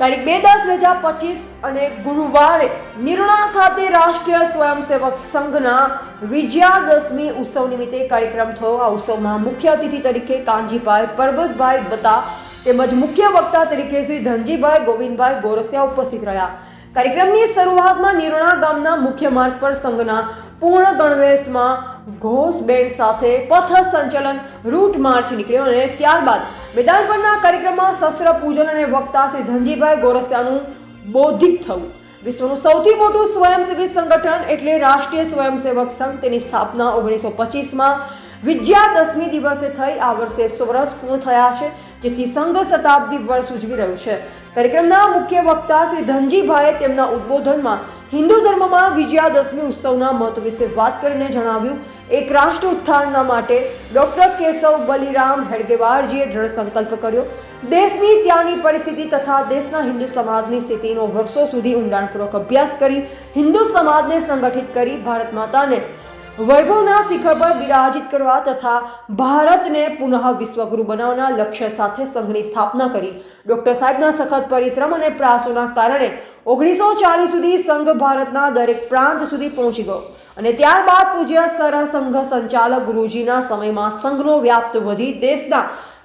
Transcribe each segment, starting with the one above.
તારીખ બે દસ બે હજાર પચીસ અને ગુરુવારે નિર્ણા ખાતે રાષ્ટ્રીય સ્વયંસેવક સંઘના વિજયાદશમી ઉત્સવ નિમિત્તે કાર્યક્રમ થયો. આ ઉત્સવમાં મુખ્ય અતિથિ તરીકે કાનજીભાઈ પરબતભાઈ બતા તેમજ મુખ્ય વક્તા તરીકે શ્રી ધનજીભાઈ ગોવિંદભાઈ ગોરસિયા ઉપસ્થિત રહ્યા. કાર્યક્રમની શરૂઆતમાં નિર્ણા ગામના મુખ્ય માર્ગ પર સંઘના પૂર્ણ ગણવેશમાં ઘોષ બેન્ડ સાથે પથ સંચલન રૂટ માર્ચ નીકળ્યો અને ત્યારબાદ મેદાન પરના કાર્યક્રમમાં શસ્ત્ર પૂજન અને વક્તા શ્રી ધનજીભાઈ ગોરસિયાનું બૌદ્ધિક થયું વિશ્વનું સૌથી મોટું સ્વયંસેવી સંગઠન એટલે રાષ્ટ્રીય સ્વયંસેવક સંઘ. તેની સ્થાપના ઓગણીસો પચીસમાં વિજયાદશમી દિવસે થઈ. આ વર્ષે સો વર્ષ પૂર્ણ થયા છે, જેથી સંઘ શતાબ્દી વર્ષ ઉજવી રહ્યું છે. કાર્યક્રમના મુખ્ય વક્તા શ્રી ધનજીભાઈએ તેમના ઉદ્બોધનમાં હિન્દુ ધર્મમાં વિજયાદશમી ઉત્સવના મહત્વ વિશે વાત કરીને જણાવ્યું. એક રાષ્ટ્ર ઉત્થાનના માટે ડોક્ટર કેશવ બલિરામ હેડગેવારજીએ દ્રઢ સંકલ્પ કર્યો. દેશની ત્યાંની પરિસ્થિતિ તથા દેશના હિન્દુ સમાજની સ્થિતિનો વર્ષો સુધી ઊંડાણપૂર્વક અભ્યાસ કરી હિન્દુ સમાજને સંગઠિત કરી ભારત માતાને વૈભવના શિખર પર બિરાજિત કરવા તથા ભારતને પુનઃ વિશ્વગુરુ બનાવવાના લક્ષ્ય સાથે સંઘની સ્થાપના કરી. ડોક્ટર સાહેબના સખત પરિશ્રમ અને પ્રયાસોના કારણે ઓગણીસો ચાલીસ સુધી સંઘ ભારતના દરેક પ્રાંત સુધી પહોંચી ગયો. અને ત્યારબાદ પૂજ્ય સરસંઘ સંચાલક ગુરુજીના સમયમાં સંઘનો વ્યાપ્ત વધી દેશના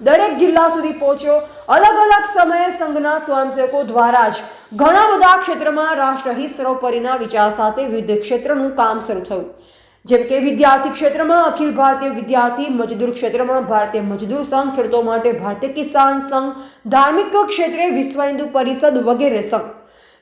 દરેક જિલ્લા સુધી પહોંચ્યો. અલગ અલગ સમયે સંઘના સ્વયંસેવકો દ્વારા જ ઘણા બધા ક્ષેત્રમાં રાષ્ટ્રહિત સર્વોપરીના વિચાર સાથે વિવિધ ક્ષેત્રનું કામ શરૂ થયું. જેમ કે વિદ્યાર્થી ક્ષેત્રમાં અખિલ ભારતીય વિદ્યાર્થી મજદૂર ક્ષેત્રમાં ભારતીય મજદૂર સંઘ, ખેડૂતો માટે ભારતીય કિસાન સંઘ, ધાર્મિક ક્ષેત્રે વિશ્વ હિન્દુ પરિષદ વગેરે સંઘ.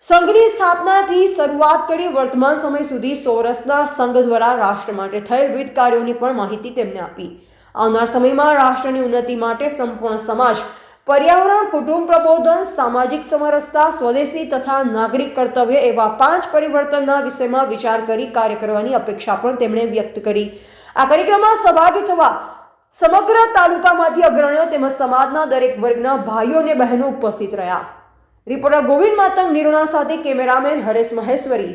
સંઘની સ્થાપનાથી શરૂઆત કરી વર્તમાન સમય સુધી સૌરાષ્ટ્રના સંઘ દ્વારા રાષ્ટ્ર માટે થયેલ વિવિધ કાર્યોની પણ માહિતી તેમને આપી. આવનાર સમયમાં રાષ્ટ્રની ઉન્નતિ માટે સંપૂર્ણ સમાજ, પર્યાવરણ, કુટુંબ પ્રબોધન, સામાજિક સમરસતા, સ્વદેશી તથા નાગરિક કર્તવ્ય એવા પાંચ પરિવર્તનના વિષયમાં વિચાર કરી કાર્ય કરવાની અપેક્ષા પણ તેમણે વ્યક્ત કરી. આ કાર્યક્રમમાં સહભાગી થવા સમગ્ર તાલુકામાંથી અગ્રણીઓ તેમજ સમાજના દરેક વર્ગના ભાઈઓ અને બહેનો ઉપસ્થિત રહ્યા. રિપોર્ટર ગોવિંદ માતંગ નિર્ણા સાથે કેમેરામેન હરેશ મહેશ્વરી.